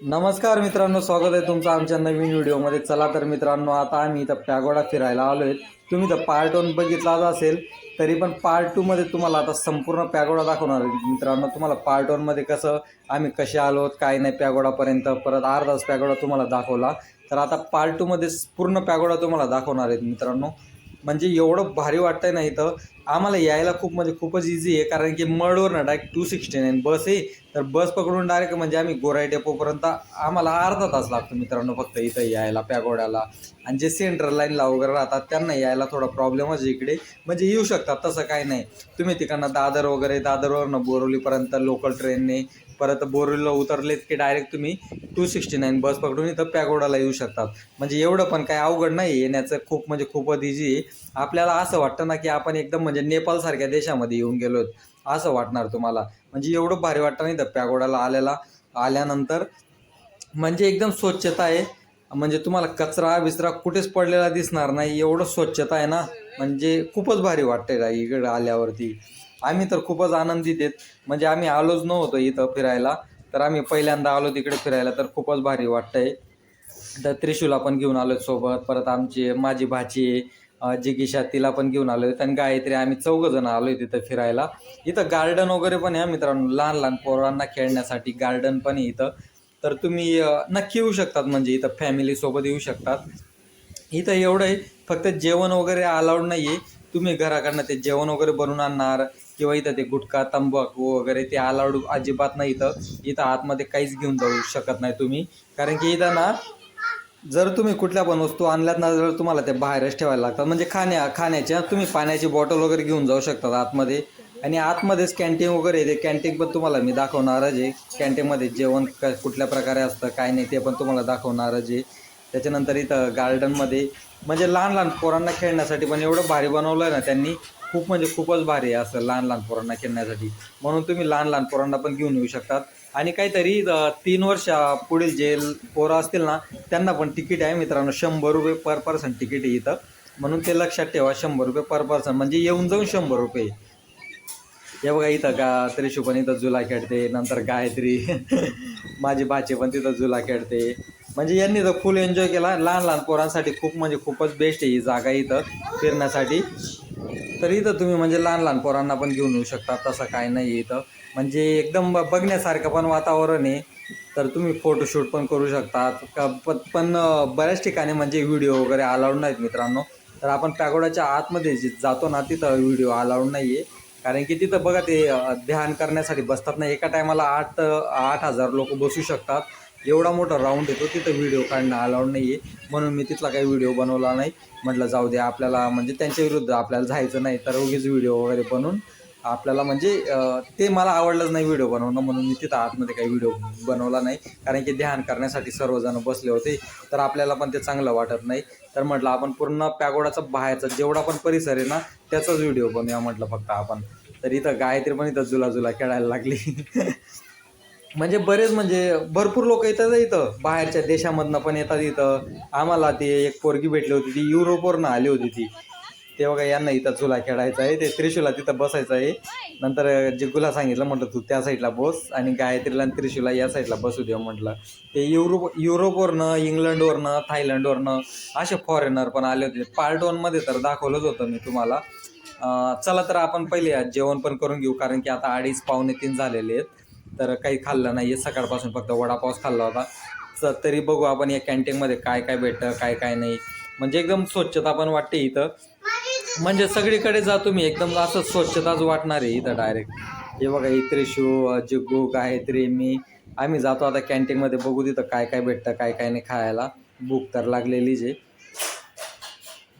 नमस्कार मित्रांनो स्वागत आहे तुमचं आमच्या नवीन व्हिडिओमध्ये. चला तर मित्रांनो आता आम्ही इथं पॅगोडा फिरायला आलो आहे. तुम्ही तर पार्ट वन बघितलाच असेल तरी पण पार्ट टूमध्ये तुम्हाला आता संपूर्ण पॅगोडा दाखवणार आहे. मित्रांनो तुम्हाला पार्ट वनमध्ये कसं आम्ही कसे आलो काय नाही पॅगोडापर्यंत परत अर्धा पॅगोडा तुम्हाला दाखवला. तर आता पार्ट टूमध्ये पूर्ण पॅगोडा तुम्हाला दाखवणार आहेत मित्रांनो. म्हणजे एवढं भारी वाटतंय ना इथं. आम्हाला यायला खूप म्हणजे खूपच इझी आहे कारण की मळवर ना direct two sixty nine bus आहे. तर बस पकडून डायरेक्ट म्हणजे आम्ही गोराई डेपोपर्यंत आम्हाला अर्धा तास लागतो मित्रांनो फक्त इथं यायला पॅगोड्याला आणि जे सेंट्रल लाईनला वगैरे राहतात त्यांना यायला थोडा प्रॉब्लेमच इकडे. म्हणजे येऊ शकतात तसं काही नाही. तुम्ही तिकडनं दादर वगैरे दादरवरनं बोरवलीपर्यंत लोकल ट्रेनने परत बोरवलीला उतरलेत की डायरेक्ट तुम्ही टू सिक्स्टी नाईन बस पकडून इथं पॅगोडाला येऊ शकतात. म्हणजे एवढं पण काही अवघड नाही येण्याचं खूप म्हणजे खूपच इझी आहे. आपल्याला असं वाटतं ना की आपण एकदम म्हणजे नेपाळसारख्या देशामध्ये येऊन गेलो असं वाटणार तुम्हाला. म्हणजे एवढं भारी वाटतं नाही तर पॅगोडाला आलेला आल्यानंतर. म्हणजे एकदम स्वच्छता आहे. म्हणजे तुम्हाला कचरा बिचरा कुठेच पडलेला दिसणार नाही. एवढं स्वच्छता आहे ना. म्हणजे खूपच भारी वाटतंय रा इकडं आल्यावरती. आम्ही तर खूपच आनंदित आहेत. म्हणजे आम्ही आलोच नव्हतो इथं फिरायला. तर आम्ही पहिल्यांदा आलो तिकडे फिरायला तर खूपच भारी वाटतंय. तर त्रिशूला पण घेऊन आलो सोबत. परत आमची माझी भाची आहे, तिला पण घेऊन आलो आणि गायत्री आम्ही चौघ जण आलोय तिथं फिरायला. इथं गार्डन वगैरे पण आहे मित्रांनो. लहान लहान पोरांना खेळण्यासाठी गार्डन पण आहे इथं. तर तुम्ही नक्की येऊ शकतात. म्हणजे इथं फॅमिलीसोबत येऊ शकतात. इथं एवढं आहे फक्त जेवण वगैरे अलाउड नाही आहे तुम्ही घराकडनं ते जेवण वगैरे बनवून आणणार किंवा इथं ते गुटखा तंबाखू वगैरे ते अलाउड अजिबात नाही इथं. इथं आतमध्ये काहीच घेऊन जाऊ शकत नाही तुम्ही. कारण की इथं ना जर तुम्ही कुठल्या पण वस्तू आणल्यात ना जर तुम्हाला ते बाहेरच ठेवायला लागतात. म्हणजे खाण्या खाण्याच्या तुम्ही पाण्याची बॉटल वगैरे घेऊन जाऊ शकतात आतमध्ये. आणि आतमध्येच कॅन्टीन वगैरे ते कॅन्टीन पण तुम्हाला मी दाखवणारच आहे. कॅन्टीनमध्ये जेवण क कुठल्या प्रकारे असतं काय नाही ते पण तुम्हाला दाखवणारच आहे. त्याच्यानंतर इथं गार्डनमध्ये म्हणजे लहान लहान पोरांना खेळण्यासाठी पण एवढं भारी बनवलं आहे ना त्यांनी. खूप म्हणजे खूपच भारी आहे असं लहान लहान पोरांना खेळण्यासाठी. म्हणून तुम्ही लहान लहान पोरांना पण घेऊन येऊ शकतात. आणि काहीतरी तीन वर्ष पुढील जे पोरं असतील ना त्यांना पण तिकीट आहे मित्रांनो. शंभर रुपये पर पर्सन तिकीट आहे इथं. म्हणून ते लक्षात ठेवा शंभर रुपये पर पर्सन. म्हणजे येऊन जाऊन शंभर रुपये. हे बघा इथं का त्रिशू पण इथं झुला खेळते. नंतर गायत्री. माझी बाचे पण तिथं झुला खेळते. म्हणजे यांनी तर फुल एन्जॉय केला. लहान लहान पोरांसाठी खूप म्हणजे खूपच बेस्ट आहे ही जागा इथं फिरण्यासाठी. तर इथं तुम्ही म्हणजे लहान लहान पोरांना पण घेऊन येऊ शकता. तसं काय नाही इथं. म्हणजे एकदम ब- बघण्यासारखं पण वातावरण आहे. तर तुम्ही फोटोशूट पण करू शकतात का प- पण बऱ्याच ठिकाणी म्हणजे व्हिडिओ वगैरे अलाउड नाहीत मित्रांनो. तर आपण पॅगोडाच्या आतमध्ये जे जातो ना तिथं व्हिडिओ अलाउड नाही आहे कारण की तिथं बघा ते ध्यान करण्यासाठी बसतात ना. एका टायमाला आठ आठ हजार लोक बसू शकतात. एवढा मोठा राऊंड येतो तिथं व्हिडिओ काढणं अलाउड नाही आहे म्हणून मी तिथला काही व्हिडिओ बनवला नाही. म्हटलं जाऊ दे आपल्याला म्हणजे त्यांच्या विरुद्ध आपल्याला जायचं नाही तर उगीच व्हिडिओ वगैरे बनवून आपल्याला म्हणजे ते मला आवडलंच नाही व्हिडिओ बनवणं म्हणून मी तिथं आतमध्ये काही व्हिडिओ बनवला नाही. कारण की ध्यान करण्यासाठी सर्वजण बसले होते तर आपल्याला पण ते चांगलं वाटत नाही. तर म्हटलं आपण पूर्ण पॅगोडाचा बाहेरचा जेवढा पण परिसर आहे ना त्याचाच व्हिडिओ बनवूया म्हटलं फक्त आपण. तर इथं गायत्री पण इथं जुला जुला खेळायला लागली. म्हणजे बरेच म्हणजे भरपूर लोक येतात इथं. बाहेरच्या देशामधनं पण येतात इथं. आम्हाला ते एक पोरगी भेटली होती ती युरोपवरनं आली होती ती. ते बघा यांना इथं झुला खेळायचा आहे ते त्रिशूला तिथं बसायचं आहे. नंतर जिग्गूला सांगितलं म्हटलं तू त्या साईडला बस आणि गायत्रीला आणि त्रिशूला या साईडला बसू दे म्हटलं. ते युरोप युरोपवरनं इंग्लंडवरनं थायलंडवरनं असे फॉरेनर पण आले होते. पार्ट वनमध्ये तर दाखवलंच होतं मी तुम्हाला. चला तर आपण पहिले जेवण पण करून घेऊ कारण की आता अडीच पावणे तीन झालेले आहेत. तर काही खाल्लं नाही आहे सकाळपासून फक्त वडापावच खाल्ला होता. तर तरी बघू आपण या कॅन्टीनमध्ये काय काय भेटतं काय काय नाही. म्हणजे एकदम स्वच्छता पण वाटते इथं. म्हणजे सगळीकडे जातो मी एकदम असं स्वच्छताच वाटणार आहे इथं डायरेक्ट हे बघा ही त्रिशू जिग्गू गायत्री मी आम्ही जातो आता कॅन्टीनमध्ये बघू तिथं काय काय भेटतं काय काय नाही खायला. भूक तर लागलेलीच आहे.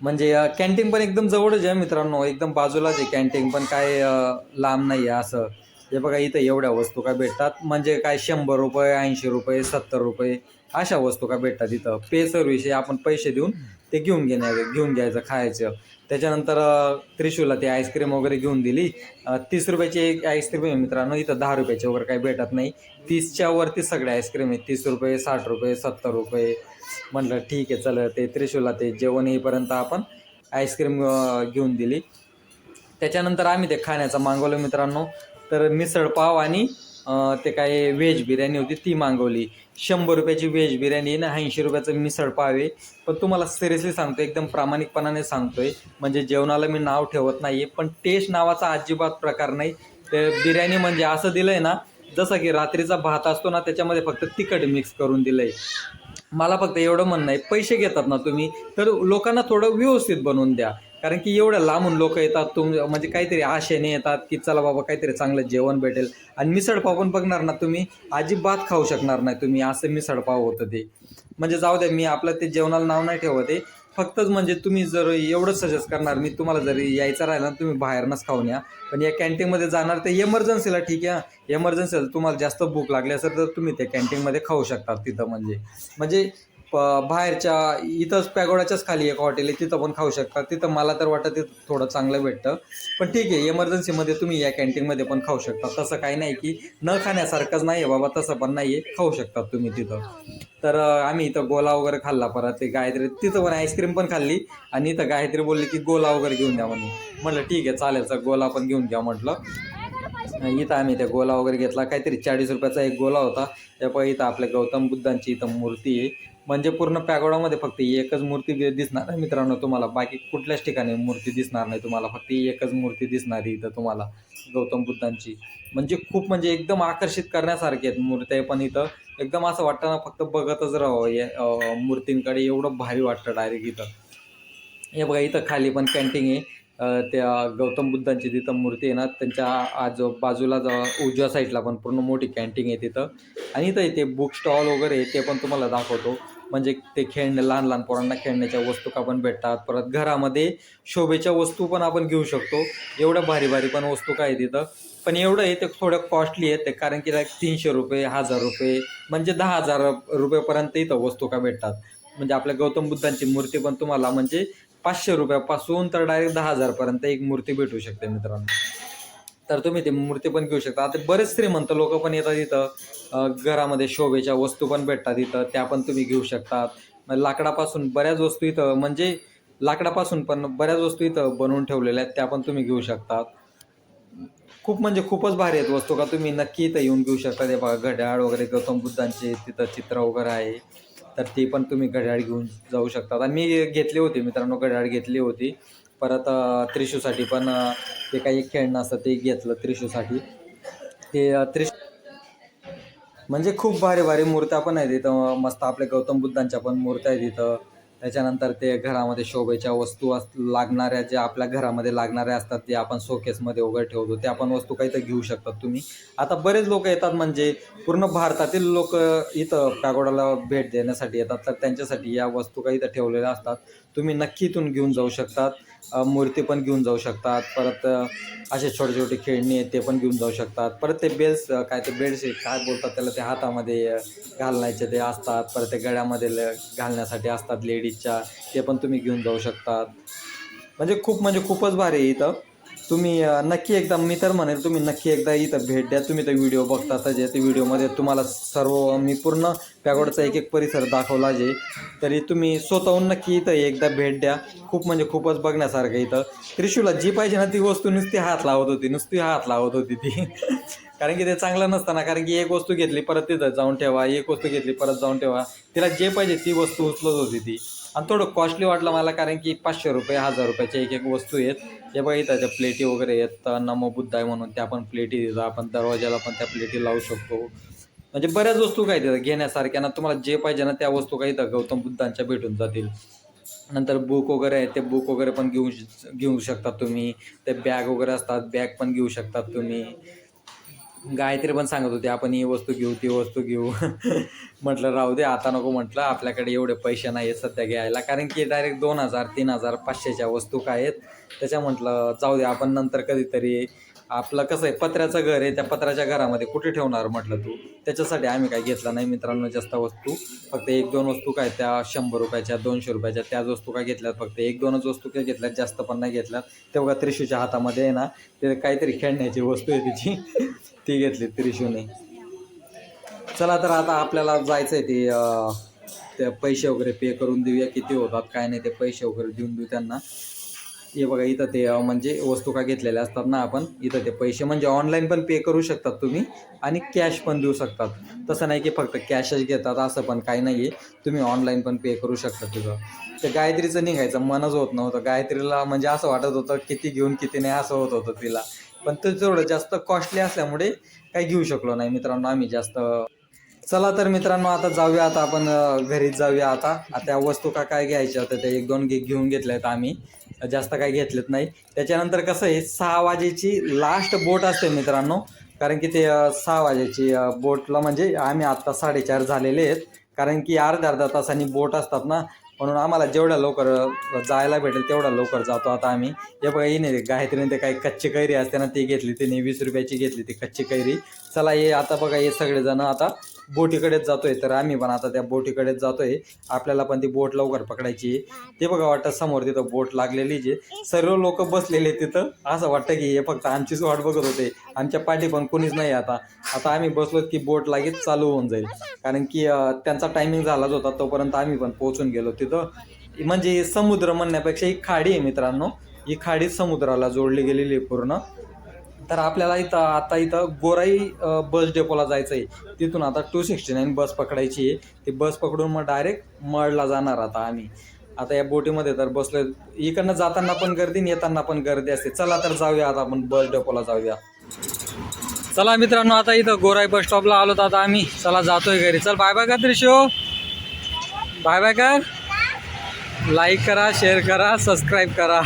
म्हणजे कॅन्टीन पण एकदम जवळच आहे मित्रांनो. एकदम बाजूलाच आहे कॅन्टीन पण काय लांब नाही आहे असं. हे बघा इथं एवढ्या वस्तू का भेटतात? म्हणजे काय शंभर रुपये ऐंशी रुपये सत्तर रुपये अशा वस्तू का भेटतात इथं? पे सर्व्हिस आपण पैसे देऊन ते घेऊन घेण्या घेऊन घ्यायचं खायचं. त्याच्यानंतर त्रिशूला ते आईस्क्रीम वगैरे घेऊन दिली. तीस रुपयाची एक आईस्क्रीम आहे मित्रांनो इथं दहा रुपयाची वगैरे काही भेटत नाही. तीसच्या वरती सगळे आईस्क्रीम आहे तीस रुपये साठ रुपये सत्तर रुपये. म्हटलं ठीक आहे चल ते त्रिशूला ते जेवण येईपर्यंत आपण आईस्क्रीम घेऊन दिली. त्याच्यानंतर आम्ही ते खाण्याचं मागवलं मित्रांनो. तर मिसळ पाव आणि ते काय व्हेज बिर्याणी होती ती मागवली. शंभर रुपयाची व्हेज बिर्याणी आणि ऐंशी रुपयाचं मिसळ आहे. पण तुम्हाला सिरियसली सांगतो एकदम प्रामाणिकपणाने सांगतोय. म्हणजे जेवणाला मी नाव ठेवत नाही आहे पण टेस्ट नावाचा अजिबात प्रकार नाही. ते बिर्याणी म्हणजे असं दिलं आहे ना जसं की रात्रीचा भात असतो ना त्याच्यामध्ये फक्त तिखट मिक्स करून दिलं आहे मला फक्त एवढं म्हणणं आहे पैसे घेतात ना तुम्ही तर लोकांना थोडं व्यवस्थित बनवून द्या. कारण की एवढं लांबून लोक येतात तुम म्हणजे काहीतरी आशेने येतात की चला बाबा काहीतरी चांगलं जेवण भेटेल. आणि मिसळपाव पण बघणार ना तुम्ही अजिबात खाऊ शकणार नाही तुम्ही असं मिसळपाव होतं ते. म्हणजे जाऊ द्या मी आपलं ते जेवणाला नाव नाही ठेवत आहे. फक्तच म्हणजे तुम्ही जर एवढं सजेस्ट करणार मी तुम्हाला जरी यायचं राहिलं ना तुम्ही बाहेरनंच खाऊन या. पण या कॅन्टीनमध्ये जाणार ते एमर्जन्सीला ठीक आहे. एमर्जन्सीला तुम्हाला जास्त भूक लागली असेल तर तुम्ही त्या कॅन्टीनमध्ये खाऊ शकता तिथं म्हणजे. म्हणजे प बाहेरच्या इथंच पॅगोडाच्याच खाली एक हॉटेल आहे तिथं पण खाऊ शकता. तिथं मला तर वाटतं ते थोडं चांगलं भेटतं. पण ठीक आहे इमर्जन्सीमध्ये तुम्ही या कॅन्टीनमध्ये पण खाऊ शकता. तसं काही नाही की न खाण्यासारखंच नाही आहे बाबा तसं पण नाही आहे खाऊ शकतात तुम्ही तिथं. तर आम्ही इथं गोला वगैरे खाल्ला परत. ते गायत्री तिथं पण आईस्क्रीम पण खाल्ली. आणि इथं गायत्री बोलली की गोला वगैरे घेऊन द्या म्हणून म्हटलं ठीक आहे चालेल सर गोला पण घेऊन घ्या म्हटलं. इथं आम्ही त्या गोला वगैरे घेतला. काहीतरी चाळीस रुपयाचा एक गोला होता. त्या पण इथं आपल्या गौतम बुद्धांची इथं मूर्ती आहे. म्हणजे पूर्ण पॅगोडामध्ये फक्त एकच मूर्ती दिसणार आहे मित्रांनो तुम्हाला. बाकी कुठल्याच ठिकाणी मूर्ती दिसणार नाही तुम्हाला. फक्त एकच मूर्ती दिसणार आहे इथं तुम्हाला गौतम बुद्धांची. म्हणजे खूप म्हणजे एकदम आकर्षित करण्यासारखी आहेत मूर्त्या पण इथं. एकदम असं वाटतं ना फक्त बघतच राहावं या मूर्तींकडे एवढं भारी वाटतं डायरेक्ट इथं. हे बघा इथं खाली पण कॅन्टीन आहे. त्या गौतम बुद्धांची तिथं मूर्ती आहे ना त्यांच्या आज बाजूला उजव्या साईडला पण पूर्ण मोठी कॅन्टीन आहे तिथं. आणि इथं इथे बुक स्टॉल वगैरे आहे, ते पण तुम्हाला दाखवतो. म्हणजे ते खेळणे लहान लहान पोरांना खेळण्याच्या वस्तू का पण भेटतात. परत घरामध्ये शोभेच्या वस्तू पण आपण घेऊ शकतो. एवढ्या भारी भारी पण वस्तू काय आहे तिथं पण एवढं आहे ते थोडं कॉस्टली आहे ते कारण की लाईक तीनशे रुपये हजार रुपये म्हणजे दहा हजार रुपयेपर्यंत इथं वस्तू का भेटतात. म्हणजे आपल्या गौतम बुद्धांची मूर्ती पण तुम्हाला म्हणजे पाचशे रुपयापासून तर डायरेक्ट दहा हजारपर्यंत एक मूर्ती भेटू शकते मित्रांनो. तर तुम्ही ती मूर्ती पण घेऊ शकता. आता बरेच श्रीमंत लोक पण येतात इथं. घरामध्ये शोभेच्या वस्तू पण भेटतात इथं त्या पण तुम्ही घेऊ शकतात. मग लाकडापासून बऱ्याच वस्तू इथं म्हणजे लाकडापासून पण बऱ्याच वस्तू इथं बनवून ठेवलेल्या आहेत त्या पण तुम्ही घेऊ शकतात. खूप म्हणजे खूपच भारी आहेत वस्तू का तुम्ही नक्की इथं येऊन घेऊ शकता. ते बघा घड्याळ वगैरे गौतम बुद्धांचे तिथं चित्र वगैरे आहे. तर ते पण तुम्ही घड्याळ घेऊन जाऊ शकतात. आणि मी घेतली होती मित्रांनो घड्याळ घेतली होती. परत त्रिशूसाठी पण जे ते काही खेळणं असतं ते घेतलं त्रिशूसाठी. ते अं, त्रिश म्हणजे खूप भारी भारी मूर्त्या पण आहेत इथं. मस्त आपल्या गौतम बुद्धांच्या पण मूर्त्या आहेत इथं. त्याच्यानंतर ते घरामध्ये शोभेच्या वस्तू अस लागणाऱ्या ज्या आपल्या घरामध्ये लागणाऱ्या असतात ते आपण शोकेसमध्ये वगैरे ठेवतो. त्या पण वस्तू काही तर घेऊ शकतात तुम्ही. आता बरेच लोक येतात म्हणजे पूर्ण भारतातील लोक इथं पॅगोडाला भेट देण्यासाठी येतात. तर त्यांच्यासाठी या वस्तू काही इथं ठेवलेल्या असतात. तुम्ही नक्की इथून घेऊन जाऊ शकतात. मूर्ती पण घेऊन जाऊ शकतात. परत असे छोटे छोटे खेळणी आहेत ते पण घेऊन जाऊ शकतात. परत ते बेल्स काय ते बेडशीट काय बोलतात त्याला ते हातामध्ये घालण्याचे ते असतात. परत ते गळ्यामध्ये ल- घालण्यासाठी असतात लेडीजच्या ते पण तुम्ही घेऊन जाऊ शकतात. म्हणजे खूप म्हणजे खूपच भारी आहे इथं. तुम्ही नक्की एकदा मी तर म्हणेल तुम्ही नक्की एकदा इथं भेट द्या. तुम्ही तर व्हिडिओ बघता जे ते व्हिडिओमध्ये तुम्हाला सर्व मी पूर्ण पॅगोडचा एक एक परिसर दाखवला जे तरी तुम्ही स्वतःहून नक्की इथं एकदा भेट द्या. खूप म्हणजे खूपच बघण्यासारखं इथं. त्रिशूला जी पाहिजे ना ती वस्तू नुसती हात लावत होती. नुसती हात लावत होती ती. कारण की ते चांगलं नसताना कारण की एक वस्तू घेतली परत तिथं जाऊन ठेवा. एक वस्तू घेतली परत जाऊन ठेवा. तिला जे पाहिजे ती वस्तू उचलत होती ती. आणि थोडं कॉस्टली वाटलं मला कारण की पाचशे रुपये हजार रुपयाच्या एक एक वस्तू आहेत. हे बघा इथं त्या प्लेटी वगैरे आहेत तर नमो बुद्ध आहे म्हणून त्या पण प्लेटी देतात. आपण दरवाजाला पण त्या प्लेटी लावू शकतो. म्हणजे बऱ्याच वस्तू काय तिथं घेण्यासारख्या ना तुम्हाला जे पाहिजे ना त्या वस्तू काही इथं गौतम बुद्धांच्या भेटून जातील. नंतर बुक वगैरे आहे ते बुक वगैरे पण घेऊ घेऊ शकतात तुम्ही. ते बॅग वगैरे असतात बॅग पण घेऊ शकतात तुम्ही. गायत्री पण सांगत होती आपण ही वस्तू घेऊ ती वस्तू घेऊ. म्हटलं राहू दे आता नको म्हटलं आपल्याकडे एवढे पैसे नाही आहेत सध्या घ्यायला. कारण की डायरेक्ट दोन हजार तीन हजार पाचशेच्या वस्तू काय आहेत त्याच्या म्हटलं जाऊ दे आपण नंतर कधीतरी आपलं कसं आहे पत्र्याचं घर आहे त्या पत्र्याच्या घरामध्ये कुठे ठेवणार म्हटलं तू? त्याच्यासाठी आम्ही काय घेतला नाही मित्रांनो जास्त वस्तू. फक्त एक दोन वस्तू काय त्या शंभर रुपयाच्या दोनशे रुपयाच्या त्याच वस्तू काय घेतल्यात? फक्त एक दोनच वस्तू काय घेतल्यात? जास्त पण नाही घेतल्यात. तेव्हा त्रिशूच्या हातामध्ये आहे ना ते काहीतरी खेळण्याची वस्तू आहे तिची. ती घेतली त्रिशूने. चला तर आता आपल्याला जायचं आहे ते ते पैसे वगैरे पे करून देऊया. किती होतात काय नाही ते पैसे वगैरे देऊन देऊ त्यांना. हे बघा इथं ते म्हणजे वस्तू का घेतलेल्या असतात ना आपण इथं ते पैसे म्हणजे ऑनलाईन पण पे करू शकतात तुम्ही आणि कॅश पण देऊ शकतात. तसं नाही की फक्त कॅशच घेतात असं पण काही नाही आहे तुम्ही ऑनलाईन पण पे करू शकता तिथं. ते गायत्रीचं निघायचं मनच होत नव्हतं. गायत्रीला म्हणजे असं वाटत होतं किती घेऊन किती नाही असं होत होतं तिला. पण ते तेवढं जास्त कॉस्टली असल्यामुळे काही घेऊ शकलो नाही मित्रांनो आम्ही जास्त. चला तर मित्रांनो आता जाऊया आता आपण घरीच जाऊया आता. आता त्या वस्तू का काय घ्यायच्या होत्या त्या एक दोन घे घेऊन घेतल्या आहेत आम्ही. जास्त काही घेतलेत नाही. त्याच्यानंतर कसं आहे सहा वाजेची लास्ट बोट असते मित्रांनो. कारण की ते सहा वाजेची बोटला म्हणजे आम्ही आत्ता साडेचार झालेले आहेत. कारण की अर्ध्या अर्धा तासांनी बोट असतात ना म्हणून आम्हाला जेवढ्या लवकर जायला भेटेल तेवढ्या लवकर जातो. आता आम्ही हे बघा ही नाही गायत्रीने ते काही कच्ची कैरी असते ना ती घेतली तिने वीस रुपयाची घेतली ती कच्ची कैरी. चला हे आता बघा हे सगळेजण आता बोटीकडेच जातोय. तर आम्ही पण आता त्या बोटीकडेच जातोय. आपल्याला पण ती बोट लवकर पकडायची आहे. ते बघा वाटतं समोर तिथं बोट लागलेली जे सर्व लोक बसलेले तिथं. असं वाटतं की हे फक्त आमचीच वाट बघत होते. आमच्या पाठी पण कोणीच नाही आता. आता आम्ही बसलो की बोट लागेल चालू होऊन जाईल. कारण की त्यांचा टायमिंग झालाच होता. तोपर्यंत आम्ही पण पोहोचून गेलो. तिथं म्हणजे समुद्र म्हणण्यापेक्षा ही खाडी आहे मित्रांनो. ही खाडी समुद्राला जोडली गेलेली आहे पूर्ण. तर आपल्याला इथं आता इथं गोराई बस डेपोला जायचं आहे तिथून आता टू सिक्स्टी नाईन बस पकडायची आहे. ती बस पकडून मग डायरेक्ट मळला जाणार आता आम्ही. आता या बोटीमध्ये तर बसलो इकडनं जाताना पण गर्दी आणि येताना पण गर्दी असते. चला तर जाऊया आता आपण बस डेपोला जाऊया. चला मित्रांनो आता इथं गोराई बस स्टॉपला आलो तर आता आम्ही. चला जातोय घरी. चल बाय बाय का त्रिशो. बाय बाय कर. लाईक करा शेअर करा सबस्क्राईब करा.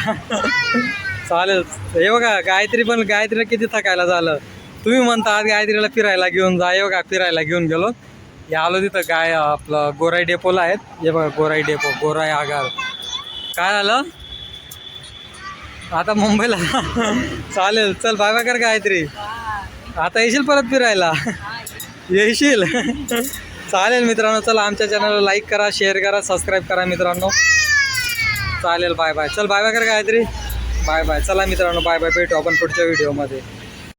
चालेल. हे बघा गायत्री पण गायत्रीला किती थकायला झालं. तुम्ही म्हणता आज गायत्रीला फिरायला घेऊन जा. हे बघा फिरायला घेऊन गेलो. हे आलो तिथं गाय आपलं गोराई डेपोला आहेत. हे बघा गोराई डेपो गोराई आगार. काय झालं आता मुंबईला. चालेल. चल बाय बाय कर गायत्री. आता येशील परत फिरायला? येशील. चालेल मित्रांनो चला आमच्या चॅनलला लाईक करा शेअर करा सबस्क्राईब करा मित्रांनो. चालेल बाय बाय चल बाय बाय कर काहीतरी. बाय बाय चला मित्रांनो बाय बाय भेटू आपण पुढच्या व्हिडिओमध्ये